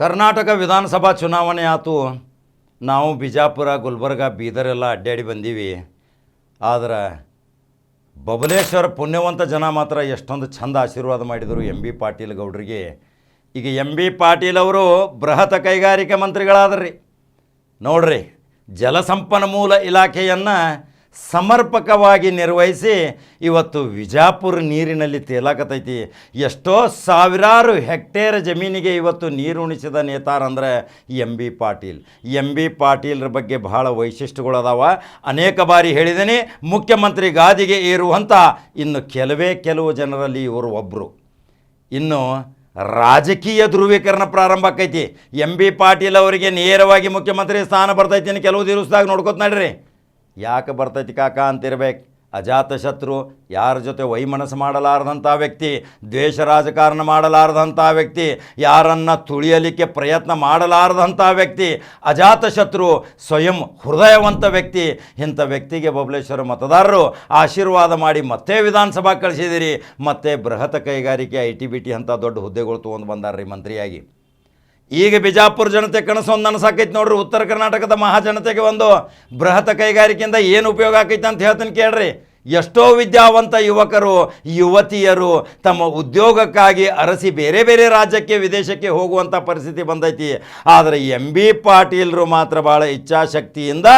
ಕರ್ನಾಟಕ ವಿಧಾನಸಭಾ ಚುನಾವಣೆ ಆಯಿತು ನಾವು ಬಿಜಾಪುರ, ಗುಲ್ಬರ್ಗ, ಬೀದರೆಲ್ಲ ಅಡ್ಡಾಡಿ ಬಂದೀವಿ. ಆದ್ರೆ ಬಬಲೇಶ್ವರ ಪುಣ್ಯವಂತ ಜನ ಮಾತ್ರ ಎಷ್ಟೊಂದು ಚಂದ ಆಶೀರ್ವಾದ ಮಾಡಿದರು ಎಂ ಬಿ ಪಾಟೀಲ್ ಗೌಡ್ರಿಗೆ. ಈಗ ಎಂ ಬಿ ಪಾಟೀಲ್ ಅವರು ಬೃಹತ್ ಕೈಗಾರಿಕೆ ಮಂತ್ರಿಗಳಾದ್ರಿ. ನೋಡ್ರಿ, ಜಲಸಂಪನ್ಮೂಲ ಇಲಾಖೆಯನ್ನು ಸಮರ್ಪಕವಾಗಿ ನಿರ್ವಹಿಸಿ ಇವತ್ತು ವಿಜಾಪುರ ನೀರಿನಲ್ಲಿ ತೇಲಾಕತೈತಿ. ಎಷ್ಟೋ ಸಾವಿರಾರು ಹೆಕ್ಟೇರ್ ಜಮೀನಿಗೆ ಇವತ್ತು ನೀರು ಉಣಿಸಿದ ನೇತಾರಂದ್ರೆ M B Patil. M B ಪಾಟೀಲ್ರ ಬಗ್ಗೆ ಬಹಳ ವೈಶಿಷ್ಟ್ಯಗಳದಾವ. ಅನೇಕ ಬಾರಿ ಹೇಳಿದ್ದೀನಿ ಮುಖ್ಯಮಂತ್ರಿ ಗಾದಿಗೆ ಏರುವಂಥ ಇನ್ನು ಕೆಲವೇ ಕೆಲವು ಜನರಲ್ಲಿ ಇವರು ಒಬ್ಬರು ಇನ್ನು ರಾಜಕೀಯ ಧ್ರುವೀಕರಣ ಪ್ರಾರಂಭ ಆಕೈತಿ. ಎಂ ಬಿ ಪಾಟೀಲ್ ಅವರಿಗೆ ನೇರವಾಗಿ ಮುಖ್ಯಮಂತ್ರಿ ಸ್ಥಾನ ಬರ್ತೈತಿ ಕೆಲವು ದಿವಸದಾಗ ನೋಡ್ಕೊತ ನಡ್ರಿ. ಯಾಕೆ ಬರ್ತೈತಿ ಕಾಕ ಅಂತಿರ್ಬೇಕು? ಅಜಾತ ಶತ್ರು ಯಾರ ಜೊತೆ ವೈಮನಸ್ಸು ಮಾಡಲಾರದಂಥ ವ್ಯಕ್ತಿ, ದ್ವೇಷ ರಾಜಕಾರಣ ಮಾಡಲಾರದಂಥ ವ್ಯಕ್ತಿ, ಯಾರನ್ನು ತುಳಿಯಲಿಕ್ಕೆ ಪ್ರಯತ್ನ ಮಾಡಲಾರದಂಥ ವ್ಯಕ್ತಿ, ಅಜಾತ ಶತ್ರು ಸ್ವಯಂ ಹೃದಯವಂತ ವ್ಯಕ್ತಿ. ಇಂಥ ವ್ಯಕ್ತಿಗೆ ಬಬಲೇಶ್ವರ ಮತದಾರರು ಆಶೀರ್ವಾದ ಮಾಡಿ ಮತ್ತೆ ವಿಧಾನಸಭಾ ಕಳಿಸಿದಿರಿ, ಮತ್ತೆ ಬೃಹತ್ ಕೈಗಾರಿಕೆ ಐ ಟಿ ಬಿ ಟಿ ಅಂತ ದೊಡ್ಡ ಹುದ್ದೆಗಳು ತೊಗೊಂಡು ಬಂದಾರ್ರಿ ಮಂತ್ರಿಯಾಗಿ. ಈಗ ಬಿಜಾಪುರ ಜನತೆ ಕನಸು ಒಂದು ನನಸಾಕೈತಿ ನೋಡ್ರಿ. ಉತ್ತರ ಕರ್ನಾಟಕದ ಮಹಾಜನತೆಗೆ ಒಂದು ಬೃಹತ್ ಕೈಗಾರಿಕೆಯಿಂದ ಏನು ಉಪಯೋಗ ಆಕೈತೆ ಅಂತ ಹೇಳ್ತೀನಿ ಕೇಳ್ರಿ. ಎಷ್ಟೋ ವಿದ್ಯಾವಂತ ಯುವಕರು, ಯುವತಿಯರು ತಮ್ಮ ಉದ್ಯೋಗಕ್ಕಾಗಿ ಅರಸಿ ಬೇರೆ ಬೇರೆ ರಾಜ್ಯಕ್ಕೆ, ವಿದೇಶಕ್ಕೆ ಹೋಗುವಂಥ ಪರಿಸ್ಥಿತಿ ಬಂದೈತಿ. ಆದರೆ ಎಂ ಬಿ ಪಾಟೀಲ್ರು ಮಾತ್ರ ಭಾಳ ಇಚ್ಛಾಶಕ್ತಿಯಿಂದ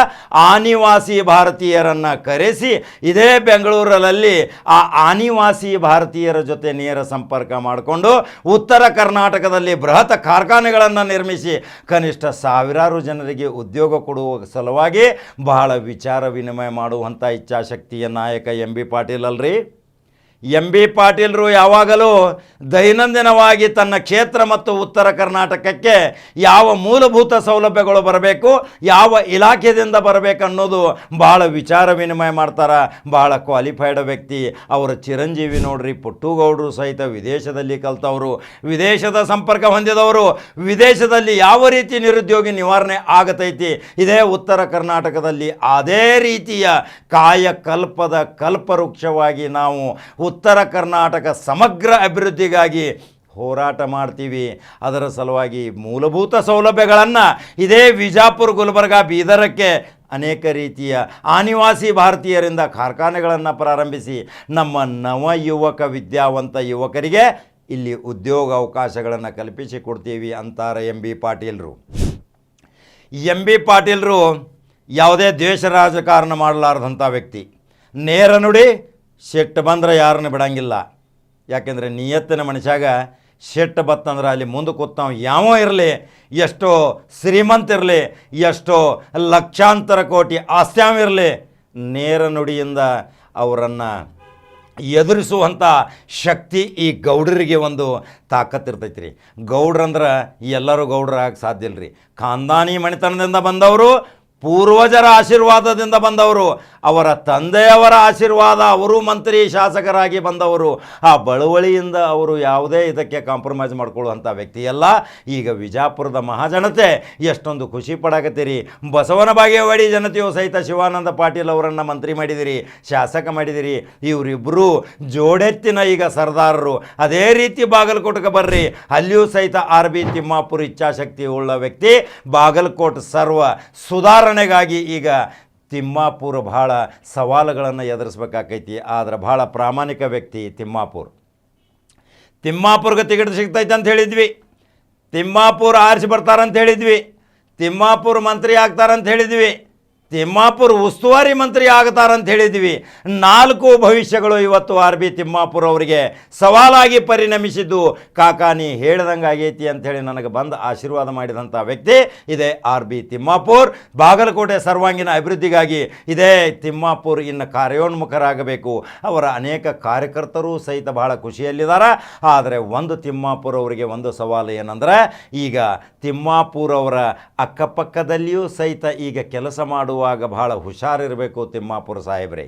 ಆನಿವಾಸಿ ಭಾರತೀಯರನ್ನು ಕರೆಸಿ ಇದೇ ಬೆಂಗಳೂರಲ್ಲಿ ಆ ಆನಿವಾಸಿ ಭಾರತೀಯರ ಜೊತೆ ನೇರ ಸಂಪರ್ಕ ಮಾಡಿಕೊಂಡು ಉತ್ತರ ಕರ್ನಾಟಕದಲ್ಲಿ ಬೃಹತ್ ಕಾರ್ಖಾನೆಗಳನ್ನು ನಿರ್ಮಿಸಿ ಕನಿಷ್ಠ ಸಾವಿರಾರು ಜನರಿಗೆ ಉದ್ಯೋಗ ಕೊಡುವ ಸಲುವಾಗಿ ಬಹಳ ವಿಚಾರ ವಿನಿಮಯ ಮಾಡುವಂಥ ಇಚ್ಛಾಶಕ್ತಿಯ ನಾಯಕ ಎಂ ಬಿ ಪಾಟೀಲ್ ಅಲ್ರಿ ಎಂ ಬಿ ಪಾಟೀಲ್ರು ಯಾವಾಗಲೂ ದೈನಂದಿನವಾಗಿ ತನ್ನ ಕ್ಷೇತ್ರ ಮತ್ತು ಉತ್ತರ ಕರ್ನಾಟಕಕ್ಕೆ ಯಾವ ಮೂಲಭೂತ ಸೌಲಭ್ಯಗಳು ಬರಬೇಕು, ಯಾವ ಇಲಾಖೆಯಿಂದ ಬರಬೇಕು ಅನ್ನೋದು ಭಾಳ ವಿಚಾರ ವಿನಿಮಯ ಮಾಡ್ತಾರೆ. ಭಾಳ ಕ್ವಾಲಿಫೈಡ್ ವ್ಯಕ್ತಿ. ಅವರ ಚಿರಂಜೀವಿ ನೋಡ್ರಿ, ಪುಟ್ಟುಗೌಡರು ಸಹಿತ ವಿದೇಶದಲ್ಲಿ ಕಲ್ತವರು. ವಿದೇಶದ ಸಂಪರ್ಕ ಹೊಂದಿದವರು. ವಿದೇಶದಲ್ಲಿ ಯಾವ ರೀತಿ ನಿರುದ್ಯೋಗಿ ನಿವಾರಣೆ ಆಗತೈತಿ. ಇದೇ ಉತ್ತರ ಕರ್ನಾಟಕದಲ್ಲಿ ಅದೇ ರೀತಿಯ ಕಾಯಕಲ್ಪದ ಕಲ್ಪವೃಕ್ಷವಾಗಿ ನಾವು ಉತ್ತರ ಕರ್ನಾಟಕ ಸಮಗ್ರ ಅಭಿವೃದ್ಧಿಗಾಗಿ ಹೋರಾಟ ಮಾಡ್ತೀವಿ. ಅದರ ಸಲುವಾಗಿ ಮೂಲಭೂತ ಸೌಲಭ್ಯಗಳನ್ನು ಇದೇ ವಿಜಾಪುರ, ಗುಲ್ಬರ್ಗ, ಬೀದರಕ್ಕೆ ಅನೇಕ ರೀತಿಯ ಆನಿವಾಸಿ ಭಾರತೀಯರಿಂದ ಕಾರ್ಖಾನೆಗಳನ್ನು ಪ್ರಾರಂಭಿಸಿ ನಮ್ಮ ನವ ಯುವಕ ವಿದ್ಯಾವಂತ ಯುವಕರಿಗೆ ಇಲ್ಲಿ ಉದ್ಯೋಗ ಅವಕಾಶಗಳನ್ನು ಕಲ್ಪಿಸಿ ಕೊಡ್ತೀವಿ ಅಂತಾರೆ ಎಂ ಬಿ ಪಾಟೀಲರು. ಎಂ ಬಿ ಪಾಟೀಲರು ಯಾವುದೇ ದ್ವೇಷ ರಾಜಕಾರಣ ಮಾಡಲಾರ್ದಂಥ ವ್ಯಕ್ತಿ. ನೇರ ನುಡಿ ಸಿಟ್ಟು ಬಂದ್ರೆ ಯಾರನ್ನು ಬಿಡಂಗಿಲ್ಲ. ಯಾಕೆಂದರೆ ನಿಯತ್ತಿನ ಮನುಷ್ಯಾಗ ಸಿಟ್ಟು ಬತ್ತಂದ್ರೆ ಅಲ್ಲಿ ಮುಂದೆ ಕೂತಾವ ಯಾವ ಇರಲಿ, ಎಷ್ಟೋ ಶ್ರೀಮಂತ ಇರಲಿ, ಎಷ್ಟೋ ಲಕ್ಷಾಂತರ ಕೋಟಿ ಆಸ್ತ್ಯಾವ ಇರಲಿ, ನೇರ ನುಡಿಯಿಂದ ಅವರನ್ನು ಎದುರಿಸುವಂಥ ಶಕ್ತಿ ಈ ಗೌಡರಿಗೆ ಒಂದು ತಾಕತ್ತಿರ್ತೈತಿ ರೀ ಗೌಡ್ರಂದ್ರೆ ಎಲ್ಲರೂ ಗೌಡ್ರಾಗ ಸಾಧ್ಯ ಇಲ್ಲ ರೀ ಖಾನ್ದಾನಿ ಮಣಿತನದಿಂದ ಬಂದವರು ಪೂರ್ವಜರ ಆಶೀರ್ವಾದದಿಂದ ಬಂದವರು, ಅವರ ತಂದೆಯವರ ಆಶೀರ್ವಾದ, ಅವರು ಮಂತ್ರಿ ಶಾಸಕರಾಗಿ ಬಂದವರು, ಆ ಬಳುವಳಿಯಿಂದ ಅವರು ಯಾವುದೇ ಇದಕ್ಕೆ ಕಾಂಪ್ರಮೈಸ್ ಮಾಡ್ಕೊಳ್ಳುವಂಥ ವ್ಯಕ್ತಿಯಲ್ಲ. ಈಗ ವಿಜಾಪುರದ ಮಹಾಜನತೆ, ಎಷ್ಟೊಂದು ಖುಷಿ ಪಡಕತ್ತೀರಿ. ಬಸವನ ಬಾಗೇವಾಡಿ ಜನತೆಯು ಸಹಿತ ಶಿವಾನಂದ ಪಾಟೀಲ್ ಅವರನ್ನು ಮಂತ್ರಿ ಮಾಡಿದಿರಿ, ಶಾಸಕ ಮಾಡಿದಿರಿ. ಇವರಿಬ್ಬರು ಜೋಡೆತ್ತಿನ ಈಗ ಸರ್ದಾರರು. ಅದೇ ರೀತಿ ಬಾಗಲಕೋಟೆಗೆ ಬರ್ರಿ. ಅಲ್ಲಿಯೂ ಸಹಿತ ಆರ್ ಬಿ ತಿಮ್ಮಾಪುರ ಇಚ್ಛಾಶಕ್ತಿ ಉಳ್ಳ ವ್ಯಕ್ತಿ, ಬಾಗಲಕೋಟೆ ಸರ್ವ ಸುಧಾರಣೆಗಾಗಿ ಈಗ ತಿಮ್ಮಾಪುರ ಭಾಳ ಸವಾಲುಗಳನ್ನು ಎದುರಿಸ್ಬೇಕಾಕೈತಿ, ಆದರೆ ಭಾಳ ಪ್ರಾಮಾಣಿಕ ವ್ಯಕ್ತಿ ತಿಮ್ಮಾಪುರ್. ತಿಮ್ಮಾಪುರ್ಗೆ ಟಿಕೆಟ್ ಸಿಗ್ತೈತೆ ಅಂತ ಹೇಳಿದ್ವಿ. ತಿಮ್ಮಾಪುರ್ ಆರಿಸಿ ಬರ್ತಾರಂತ ಹೇಳಿದ್ವಿ. ತಿಮ್ಮಾಪುರ್ ಮಂತ್ರಿ ಆಗ್ತಾರಂತ ಹೇಳಿದ್ವಿ. ತಿಮ್ಮಾಪುರ್ ಉಸ್ತುವಾರಿ ಮಂತ್ರಿ ಆಗ್ತಾರಂತ ಹೇಳಿದ್ವಿ. ನಾಲ್ಕು ಭವಿಷ್ಯಗಳು ಇವತ್ತು ಆರ್ ಬಿ ತಿಮ್ಮಾಪುರ ಅವರಿಗೆ ಸವಾಲಾಗಿ ಪರಿಣಮಿಸಿದ್ದು. ಕಾಕಾನಿ ಹೇಳ್ದಂಗೆ ಆಗೈತಿ ಅಂಥೇಳಿ ನನಗೆ ಬಂದು ಆಶೀರ್ವಾದ ಮಾಡಿದಂಥ ವ್ಯಕ್ತಿ ಇದೇ ಆರ್ ಬಿ ತಿಮ್ಮಾಪುರ್. ಬಾಗಲಕೋಟೆ ಸರ್ವಾಂಗೀಣ ಅಭಿವೃದ್ಧಿಗಾಗಿ ಇದೇ ತಿಮ್ಮಾಪುರ್ ಇನ್ನು ಕಾರ್ಯೋನ್ಮುಖರಾಗಬೇಕು. ಅವರ ಅನೇಕ ಕಾರ್ಯಕರ್ತರು ಸಹಿತ ಬಹಳ ಖುಷಿಯಲ್ಲಿದ್ದಾರೆ ಆದರೆ ಒಂದು ತಿಮ್ಮಾಪುರ್ ಅವರಿಗೆ ಒಂದು ಸವಾಲು ಏನಂದ್ರೆ, ಈಗ ತಿಮ್ಮಾಪುರ್ ಅವರ ಅಕ್ಕಪಕ್ಕದಲ್ಲಿಯೂ ಸಹಿತ ಈಗ ಕೆಲಸ ಮಾಡುವಾಗ ಬಹಳ ಹುಷಾರಿರಬೇಕು ತಿಮ್ಮಾಪುರ ಸಾಹೇಬ್ರೆ.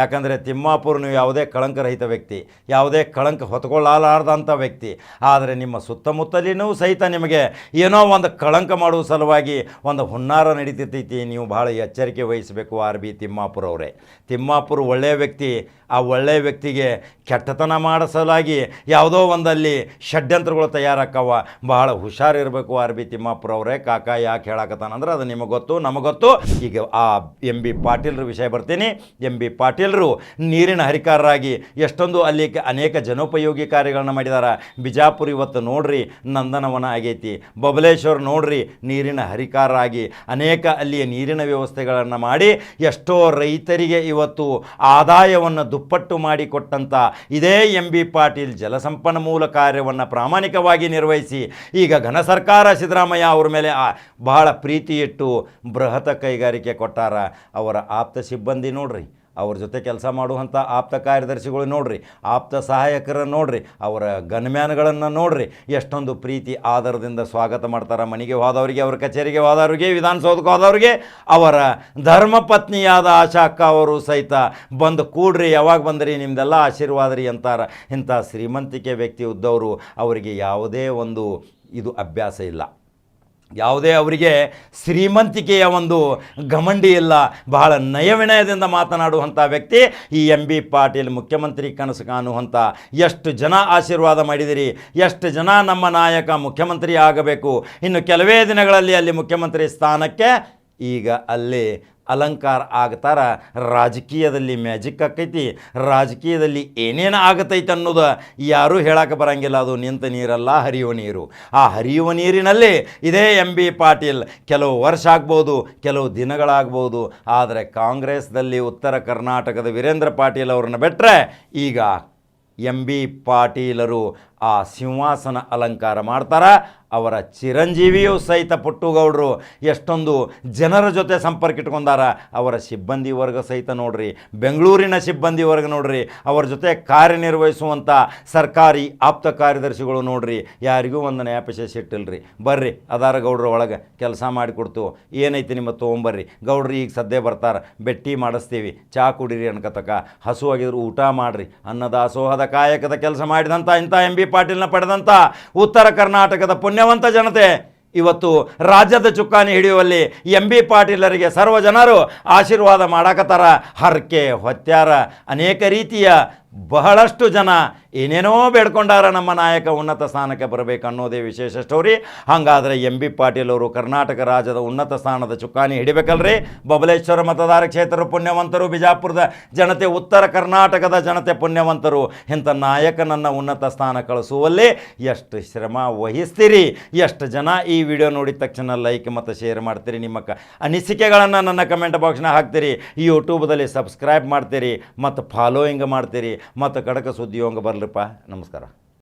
ಯಾಕಂದರೆ ತಿಮ್ಮಾಪುರ ನೀವು ಯಾವುದೇ ಕಳಂಕರಹಿತ ವ್ಯಕ್ತಿ, ಯಾವುದೇ ಕಳಂಕ ಹೊತ್ಕೊಳ್ಳಲಾರ್ದಂಥ ವ್ಯಕ್ತಿ, ಆದರೆ ನಿಮ್ಮ ಸುತ್ತಮುತ್ತಲಿನೂ ಸಹಿತ ನಿಮಗೆ ಏನೋ ಒಂದು ಕಳಂಕ ಮಾಡುವ ಸಲುವಾಗಿ ಒಂದು ಹುನ್ನಾರ ನಡೀತಿರ್ತೈತಿ ನೀವು ಭಾಳ ಎಚ್ಚರಿಕೆ ವಹಿಸಬೇಕು ಆರ್ ಬಿ ತಿಮ್ಮಾಪುರ ಅವರೇ. ತಿಮ್ಮಾಪುರ ಒಳ್ಳೆಯ ವ್ಯಕ್ತಿ, ಆ ಒಳ್ಳೆಯ ವ್ಯಕ್ತಿಗೆ ಕೆಟ್ಟತನ ಮಾಡಿಸಲಾಗಿ ಯಾವುದೋ ಒಂದಲ್ಲಿ ಷಡ್ಯಂತ್ರಗಳು ತಯಾರಾಕ್ಕವ ಬಹಳ ಹುಷಾರಿರಬೇಕು ಆರ್ ಬಿ ತಿಮ್ಮಾಪುರ ಅವರೇ. ಕಾಕ ಯಾಕೆ ಹೇಳಕತ್ತಾನಂದ್ರೆ ಅದು ನಿಮಗೆ ಗೊತ್ತು ನಮಗೆ ಗೊತ್ತು ಈಗ ಆ ಎಂ ಬಿ ಪಾಟೀಲ್ರ ವಿಷಯ ಬರ್ತೀನಿ. ಎಂ ಬಿ ಪಾಟೀಲ್ರು ನೀರಿನ ಹರಿಕಾರರಾಗಿ ಎಷ್ಟೊಂದು ಅಲ್ಲಿ ಅನೇಕ ಜನೋಪಯೋಗಿ ಕಾರ್ಯಗಳನ್ನು ಮಾಡಿದಾರ. ಬಿಜಾಪುರ ಇವತ್ತು ನೋಡ್ರಿ ನಂದನವನ ಆಗೈತಿ. ಬಬಲೇಶ್ವರ್ ನೋಡ್ರಿ ನೀರಿನ ಹರಿಕಾರರಾಗಿ ಅನೇಕ ಅಲ್ಲಿಯ ನೀರಿನ ವ್ಯವಸ್ಥೆಗಳನ್ನು ಮಾಡಿ ಎಷ್ಟೋ ರೈತರಿಗೆ ಇವತ್ತು ಆದಾಯವನ್ನು ದುಪ್ಪಟ್ಟು ಮಾಡಿಕೊಟ್ಟಂಥ ಇದೇ ಎಂ ಬಿ ಪಾಟೀಲ್ ಜಲಸಂಪನ್ಮೂಲ ಕಾರ್ಯವನ್ನು ಪ್ರಾಮಾಣಿಕವಾಗಿ ನಿರ್ವಹಿಸಿ ಈಗ ಘನ ಸರ್ಕಾರ ಸಿದ್ದರಾಮಯ್ಯ ಅವ್ರ ಮೇಲೆ ಬಹಳ ಪ್ರೀತಿ ಇಟ್ಟು ಬೃಹತ್ ಕೈಗಾರಿಕೆ ಕೊಟ್ಟಾರ. ಅವರ ಆಪ್ತ ಸಿಬ್ಬಂದಿ ನೋಡ್ರಿ. ಅವ್ರ ಜೊತೆ ಕೆಲಸ ಮಾಡುವಂಥ ಆಪ್ತ ಕಾರ್ಯದರ್ಶಿಗಳು ನೋಡ್ರಿ, ಆಪ್ತ ಸಹಾಯಕರ ನೋಡ್ರಿ, ಅವರ ಗನ್ಮ್ಯಾನ್ಗಳನ್ನು ನೋಡ್ರಿ, ಎಷ್ಟೊಂದು ಪ್ರೀತಿ ಆಧಾರದಿಂದ ಸ್ವಾಗತ ಮಾಡ್ತಾರೆ ಮನೆಗೆ ಹೋದವರಿಗೆ, ಅವ್ರ ಕಚೇರಿಗೆ ಹೋದವ್ರಿಗೆ, ವಿಧಾನಸೌಧಕ್ಕೆ ಹೋದವ್ರಿಗೆ, ಅವರ ಧರ್ಮಪತ್ನಿಯಾದ ಆಶಾ ಅಕ್ಕ ಅವರು ಸಹಿತ ಬಂದು ಕೂಡ್ರಿ, ಯಾವಾಗ ಬಂದ್ರಿ, ನಿಮ್ದೆಲ್ಲ ಆಶೀರ್ವಾದ ರೀ ಅಂತಾರೆ. ಇಂಥ ಶ್ರೀಮಂತಿಕೆ ವ್ಯಕ್ತಿ ಉದ್ದವರು, ಅವರಿಗೆ ಯಾವುದೇ ಒಂದು ಇದು ಅಭ್ಯಾಸ ಇಲ್ಲ. ಯಾವುದೇ ಅವರಿಗೆ ಶ್ರೀಮಂತಿಕೆಯ ಒಂದು ಗಮಂಡಿ ಇಲ್ಲ, ಬಹಳ ನಯವಿನಯದಿಂದ ಮಾತನಾಡುವಂಥ ವ್ಯಕ್ತಿ, ಈ ಎಂ ಬಿ ಪಾಟೀಲ್ ಮುಖ್ಯಮಂತ್ರಿ ಕನಸು ಕಾಣುವಂಥ ಎಷ್ಟು ಜನ ಆಶೀರ್ವಾದ ಮಾಡಿದಿರಿ, ಎಷ್ಟು ಜನ ನಮ್ಮ ನಾಯಕ ಮುಖ್ಯಮಂತ್ರಿ ಆಗಬೇಕು. ಇನ್ನು ಕೆಲವೇ ದಿನಗಳಲ್ಲಿ ಅಲ್ಲಿ ಮುಖ್ಯಮಂತ್ರಿ ಸ್ಥಾನಕ್ಕೆ, ಈಗ ಅಲ್ಲಿ ಅಲಂಕಾರ ಆಗ್ತಾರ, ರಾಜಕೀಯದಲ್ಲಿ ಮ್ಯಾಜಿಕ್ ಆಕೈತಿ, ರಾಜಕೀಯದಲ್ಲಿ ಏನೇನು ಆಗತೈತೆ ಅನ್ನೋದು ಯಾರೂ ಹೇಳಕ್ಕೆ ಬರಂಗಿಲ್ಲ. ಅದು ನಿಂತ ನೀರಲ್ಲ, ಹರಿಯುವ ನೀರು. ಆ ಹರಿಯುವ ನೀರಿನಲ್ಲಿ ಇದೇ ಎಂ ಬಿ ಪಾಟೀಲ್. ಕೆಲವು ವರ್ಷ ಆಗ್ಬೋದು, ಕೆಲವು ದಿನಗಳಾಗ್ಬೋದು, ಆದರೆ ಕಾಂಗ್ರೆಸ್ದಲ್ಲಿ ಉತ್ತರ ಕರ್ನಾಟಕದ ವೀರೇಂದ್ರ ಪಾಟೀಲ್ ಅವ್ರನ್ನ ಬಿಟ್ಟರೆ ಈಗ ಎಂ ಬಿ ಪಾಟೀಲರು ಆ ಸಿಂಹಾಸನ ಅಲಂಕಾರ ಮಾಡ್ತಾರೆ. ಅವರ ಚಿರಂಜೀವಿಯು ಸಹಿತ ಪುಟ್ಟುಗೌಡರು ಎಷ್ಟೊಂದು ಜನರ ಜೊತೆ ಸಂಪರ್ಕ ಇಟ್ಕೊಂಡಾರ ಅವರ ಸಿಬ್ಬಂದಿ ವರ್ಗ ಸಹಿತ ನೋಡ್ರಿ. ಬೆಂಗಳೂರಿನ ಸಿಬ್ಬಂದಿ ವರ್ಗ ನೋಡ್ರಿ. ಅವರ ಜೊತೆ ಕಾರ್ಯನಿರ್ವಹಿಸುವಂಥ ಸರ್ಕಾರಿ ಆಪ್ತ ಕಾರ್ಯದರ್ಶಿಗಳು ನೋಡ್ರಿ. ಯಾರಿಗೂ ಒಂದು ನ್ಯಾಪಶೇಷ ಇಟ್ಟಿಲ್ರಿ. ಬರ್ರಿ, ಅದಾರ ಗೌಡ್ರ ಒಳಗೆ ಕೆಲಸ ಮಾಡಿಕೊಡ್ತು ಏನೈತಿ ನಿಮ್ಮ ತೊಗೊಂಬರ್ರಿ. ಗೌಡ್ರಿ ಈಗ ಸದ್ಯ ಬರ್ತಾರೆ. ಬೆಟ್ಟಿ ಮಾಡಿಸ್ತೀವಿ. ಚಾ ಕುಡೀರಿ ಅನ್ಕತಕ. ಹಸುವಾಗಿದ್ರು ಊಟ ಮಾಡ್ರಿ. ಅನ್ನದಾಸೋಹದ ಕಾಯಕದ ಕೆಲಸ ಮಾಡಿದಂಥ ಇಂಥ ಎಂ ಬಿ ಪಾಟೀಲ್ನ ಪಡೆದಂಥ ಉತ್ತರ ಕರ್ನಾಟಕದ ಪುಣ್ಯವಂತ ಜನತೆ, ಇವತ್ತು ರಾಜ್ಯದ ಚುಕ್ಕಾಣಿ ಹಿಡಿಯುವಲ್ಲಿ ಎಂ ಬಿ ಪಾಟೀಲರಿಗೆ ಸರ್ವ ಜನರು ಆಶೀರ್ವಾದ ಮಾಡಾಕತ್ತಾರ. ಹರಕೆ ಹೊತ್ಯಾರ. ಅನೇಕ ರೀತಿಯ ಬಹಳಷ್ಟು ಜನ ಏನೇನೋ ಬೇಡ್ಕೊಂಡಾರ ನಮ್ಮ ನಾಯಕ ಉನ್ನತ ಸ್ಥಾನಕ್ಕೆ ಬರಬೇಕು ಅನ್ನೋದೇ ವಿಶೇಷ ಸ್ಟೋರಿ ಹಾಗಾದರೆ ಎಂ ಬಿ ಪಾಟೀಲ್ ಅವರು ಕರ್ನಾಟಕ ರಾಜ್ಯದ ಉನ್ನತ ಸ್ಥಾನದ ಚುಕ್ಕಾಣಿ ಹಿಡಿಬೇಕಲ್ರಿ? ಬಬಲೇಶ್ವರ ಮತದಾರ ಕ್ಷೇತ್ರ ಪುಣ್ಯವಂತರು, ಬಿಜಾಪುರದ ಜನತೆ, ಉತ್ತರ ಕರ್ನಾಟಕದ ಜನತೆ ಪುಣ್ಯವಂತರು. ಇಂಥ ನಾಯಕನನ್ನು ಉನ್ನತ ಸ್ಥಾನ ಕಳಿಸುವಲ್ಲಿ ಎಷ್ಟು ಶ್ರಮ ವಹಿಸ್ತೀರಿ? ಎಷ್ಟು ಜನ ಈ ವಿಡಿಯೋ ನೋಡಿದ ತಕ್ಷಣ ಲೈಕ್ ಮತ್ತು ಶೇರ್ ಮಾಡ್ತೀರಿ? ನಿಮ್ಮ ಅನಿಸಿಕೆಗಳನ್ನು ನನ್ನ ಕಮೆಂಟ್ ಬಾಕ್ಸ್ನ ಹಾಕ್ತೀರಿ. ಯೂಟ್ಯೂಬ್ದಲ್ಲಿ ಸಬ್ಸ್ಕ್ರೈಬ್ ಮಾಡ್ತೀರಿ. ಮತ್ತು ಫಾಲೋಯಿಂಗ್ ಮಾಡ್ತೀರಿ. ಮತ್ತು ಕಡಕ ಸುದ್ದಿಯೋಂಗ ಬರಲಿಪ್ಪ. ನಮಸ್ಕಾರ.